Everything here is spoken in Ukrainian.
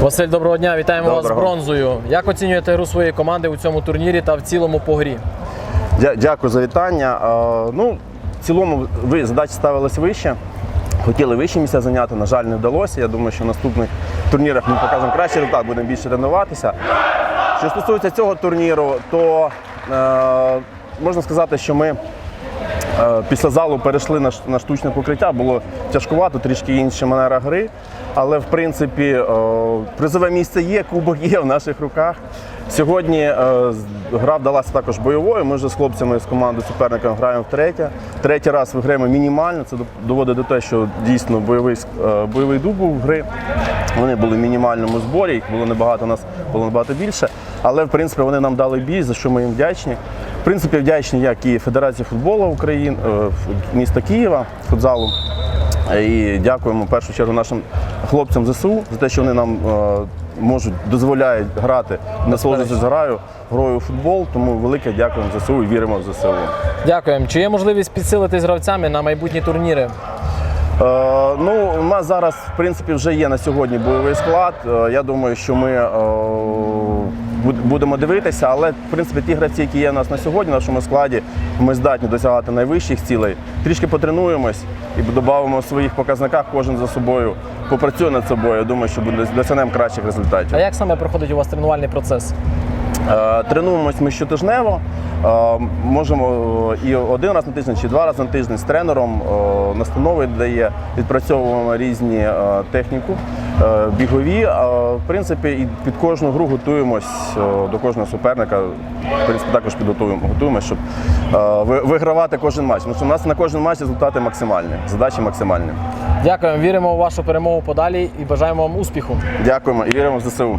Василь, доброго дня, вітаємо вас з бронзою. Як оцінюєте гру своєї команди у цьому турнірі та в цілому по грі? Дя- Дякую за вітання. Е, Ну, в цілому ви задачі ставились вище. Хотіли вищі місця зайняти, на жаль, не вдалося. Я думаю, що в наступних турнірах ми покажемо кращий результат, будемо більше тренуватися. Що стосується цього турніру, то е, можна сказати, що ми Після залу перейшли на штучне покриття, було тяжкувато, трішки інша манера гри. Але в принципі е, призове місце є, кубок є в наших руках. Сьогодні е, гра вдалася також бойовою. Ми вже з хлопцями з команди суперника граємо втретє. Третій раз виграємо мінімально. Це доводить до того, що дійсно бойовий, е, бойовий дух був в гри. Вони були в мінімальному зборі, їх було небагато, нас було набагато більше. Але в принципі вони нам дали бій, за що ми їм вдячні. В принципі, вдячні як і Федерації футболу України, е, міста Києва, футзалу. І дякуємо в першу чергу нашим хлопцям ЗСУ за те, що вони нам е, можуть дозволяють грати, насолоджуватися граю, грою у футбол. Тому велике дякуємо ЗСУ і віримо в ЗСУ. Дякуємо. Чи є можливість підсилити з гравцями на майбутні турніри? Е, ну, у нас зараз, в принципі, вже є на сьогодні бойовий склад. Е, я думаю, що ми е, будемо дивитися, але в принципі ті гравці, які є у нас на сьогодні, в нашому складі, ми здатні досягати найвищих цілей. Трішки потренуємось і додамо в своїх показниках кожен за собою. Попрацює над собою. Я думаю, що буде досягнемо кращих результатів. А як саме проходить у вас тренувальний процес? Е, Тренуємось ми щотижнево. Е, Можемо е, і один раз на тиждень, чи два рази на тиждень з тренером е, настанови дає, відпрацьовуємо різні техніку, бігові. В принципі, і під кожну гру готуємось до кожного суперника. В принципі, також підготуємо, готуємося, щоб вигравати кожен матч. Тому що у нас на кожен матч результати максимальні, задачі максимальні. Дякуємо, віримо у вашу перемогу подалі і бажаємо вам успіху. Дякуємо і віримо в ЗСУ.